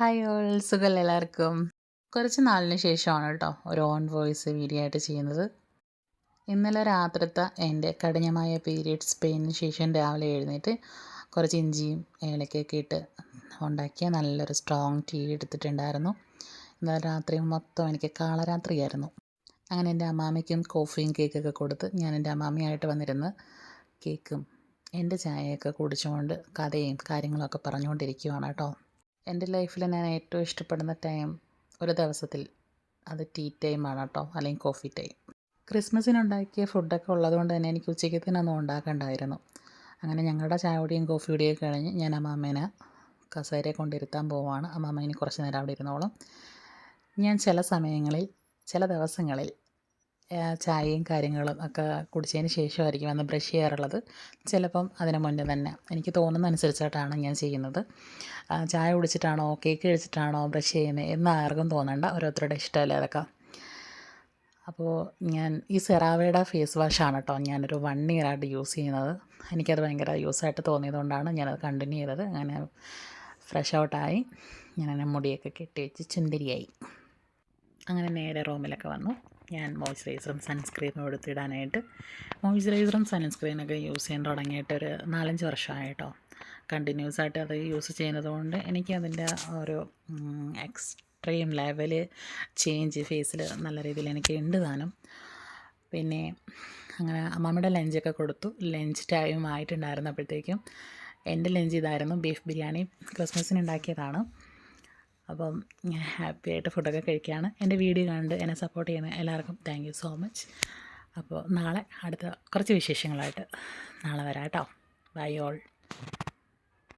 Hi all സുഖം എല്ലാവർക്കും? കുറച്ച് നാളിന് ശേഷമാണ് കേട്ടോ ഒരു ഓൺ വോയിസ് വീഡിയോ ആയിട്ട് ചെയ്യുന്നത്. ഇന്നലെ രാത്രിത്തെ എന്റെ കഠിനമായ പീരീഡ്സ് പെയിനിന് ശേഷം രാവിലെ എഴുന്നേറ്റ് കുറച്ച് ഇഞ്ചിയും ഏലക്കയൊക്കെ ഇട്ട് ഉണ്ടാക്കിയ നല്ലൊരു സ്ട്രോങ് ടീ എടുത്തിട്ടുണ്ടായിരുന്നു. ഇന്നലെ രാത്രി മൊത്തം എനിക്ക് കാളരാത്രിയായിരുന്നു. അങ്ങനെ എന്റെ അമ്മാമയ്ക്കും കോഫിയും കേക്കൊക്കെ കൊടുത്ത് ഞാൻ എന്റെ അമ്മാമയായിട്ട് വന്നിരുന്ന് കേക്കും എന്റെ ചായയൊക്കെ കുടിച്ചുകൊണ്ട് കഥയും കാര്യങ്ങളൊക്കെ പറഞ്ഞുകൊണ്ടിരിക്കുവാണ് കേട്ടോ. എന്റെ ലൈഫിൽ ഞാൻ ഏറ്റവും ഇഷ്ടപ്പെടുന്ന ടൈം ഒരു ദിവസത്തിൽ അത് ടീ ടൈമാണ് കേട്ടോ അല്ലെങ്കിൽ കോഫി ടൈം. ക്രിസ്മസിനുണ്ടാക്കിയ ഫുഡൊക്കെ ഉള്ളതുകൊണ്ട് തന്നെ എനിക്ക് ഉച്ചയ്ക്കത്തിനൊന്നും ഉണ്ടാക്കണ്ടായിരുന്നു. അങ്ങനെ ഞങ്ങളുടെ ചായപൊടിയും കോഫിയുടെയും കഴിഞ്ഞ് ഞാൻ അമ്മാമ്മേനെ കസേരയെ കൊണ്ടിരുത്താൻ പോവുകയാണ്. അമ്മാമ്മ കുറച്ച് നേരം അവിടെ ഇരുന്നോളും. ഞാൻ ചില സമയങ്ങളിൽ ചില ദിവസങ്ങളിൽ ചായയും കാര്യങ്ങളും ഒക്കെ കുടിച്ചതിന് ശേഷമായിരിക്കും വന്ന് ബ്രഷ് ചെയ്യാറുള്ളത്. ചിലപ്പം അതിന് മുന്നേ തന്നെ. എനിക്ക് തോന്നുന്ന അനുസരിച്ചിട്ടാണ് ഞാൻ ചെയ്യുന്നത്. ചായ കുടിച്ചിട്ടാണോ കേക്ക് കഴിച്ചിട്ടാണോ ബ്രഷ് ചെയ്യുന്നത് എന്ന് ആർക്കും തോന്നണ്ട. ഓരോരുത്തരുടെ ഇഷ്ടമല്ലേ അതൊക്കെ. അപ്പോൾ ഞാൻ ഈ സെറാവയുടെ ഫേസ് വാഷാണ് കേട്ടോ ഞാനൊരു വൺ ഇയർ ആയിട്ട് യൂസ് ചെയ്യുന്നത്. എനിക്കത് ഭയങ്കര യൂസായിട്ട് തോന്നിയതുകൊണ്ടാണ് ഞാനത് കണ്ടിന്യൂ ചെയ്തത്. അങ്ങനെ ഫ്രഷ് ഔട്ടായി ഞാൻ മുടിയൊക്കെ കെട്ടി വെച്ച് ചുന്തിരിയായി. അങ്ങനെ നേരെ റൂമിലൊക്കെ വന്നു. ഞാൻ മോയ്സ്ചറൈസറും സൺസ്ക്രീനും എടുത്തിടാനായിട്ട് മോയ്സ്ചറൈസറും സൺസ്ക്രീനൊക്കെ യൂസ് ചെയ്യാൻ തുടങ്ങിയിട്ട് ഒരു നാലഞ്ച് വർഷമായിട്ടോ. കണ്ടിന്യൂസ് ആയിട്ട് അത് യൂസ് ചെയ്യുന്നത് കൊണ്ട് എനിക്ക് അതിന്റെ ഒരു എക്സ്ട്രീം ലെവൽ ചേഞ്ച് ഫേസിൽ നല്ല രീതിയിൽ എനിക്ക് ഉണ്ട് താനും. പിന്നെ അങ്ങനെ അമ്മമ്മയുടെ ലഞ്ചൊക്കെ കൊടുത്തു. ലഞ്ച് ടൈം ആയിട്ടുണ്ടായിരുന്നപ്പോഴത്തേക്കും എന്റെ ലഞ്ച് ഇതായിരുന്നു ബീഫ് ബിരിയാണി. ക്രിസ്മസിന് ഉണ്ടാക്കിയതാണ്. അപ്പം ഹാപ്പി ആയിട്ട് ഫുഡൊക്കെ കഴിക്കുകയാണ് എന്റെ വീഡിയോ കണ്ട് എന്നെ സപ്പോർട്ട് ചെയ്യുന്ന എല്ലാവർക്കും താങ്ക് സോ മച്ച് അപ്പോൾ നാളെ അടുത്ത കുറച്ച് വിശേഷങ്ങളായിട്ട് നാളെ വരാം കേട്ടോ. By all